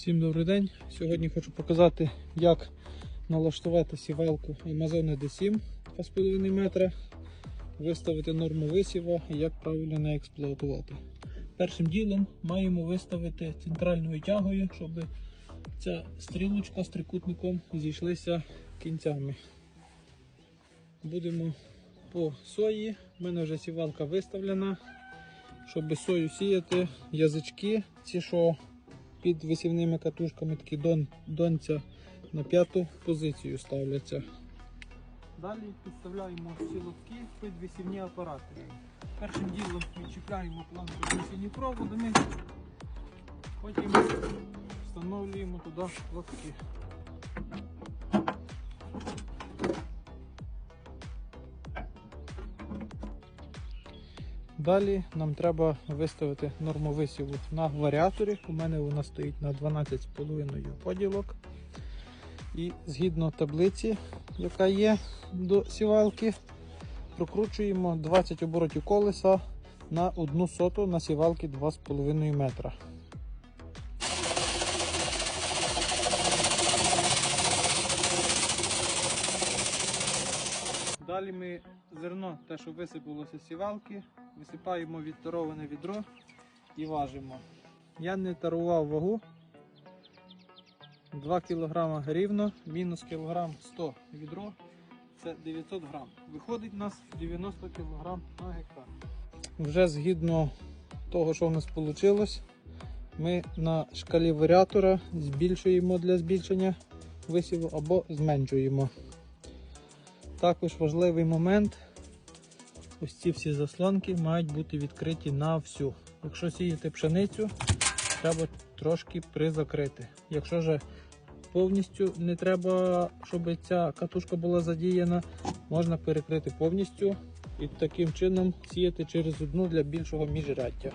Всім добрий день. Сьогодні хочу показати, як налаштувати сівалку Amazon D7 2,5 метра, виставити норму висіва і як правильно неї експлуатувати. Першим ділом маємо виставити центральною тягою, щоб ця стрілочка з трикутником зійшлися кінцями. Будемо по сої. У мене вже сівалка виставлена. Щоб сою сіяти, язички, ці, що під висівними катушками, такі дон, донця на п'яту позицію ставляться. Далі підставляємо сілотки під висівні апарати. Першим ділом відчіпляємо планку висівні проводами, потім встановлюємо туди лотки. Далі нам треба виставити норму висіву на варіаторі. У мене вона стоїть на 12,5 поділок. І згідно таблиці, яка є до сівалки, прокручуємо 20 оборотів колеса на 1 соту на сівалки 2,5 метра. Далі ми зерно, те, що висипалося з сівалки, висипаємо відтароване відро і важимо. Я не тарував вагу. 2 кг рівно, мінус кілограм 100 відро. Це 900 грам. Виходить у нас 90 кг на гектар. Вже згідно того, що в нас вийшло, ми на шкалі варіатора збільшуємо для збільшення висіву або зменшуємо. Також важливий момент. Ось ці всі заслонки мають бути відкриті на всю. Якщо сіяти пшеницю, треба трошки призакрити. Якщо ж повністю не треба, щоб ця катушка була задіяна, можна перекрити повністю і таким чином сіяти через одну для більшого міжряддя.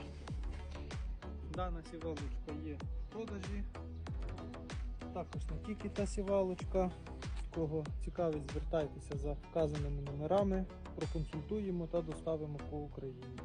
Дана сівалочка є в продажі. Також не тільки та сівалочка. Кого цікавить, звертайтеся за вказаними номерами, проконсультуємо та доставимо по Україні.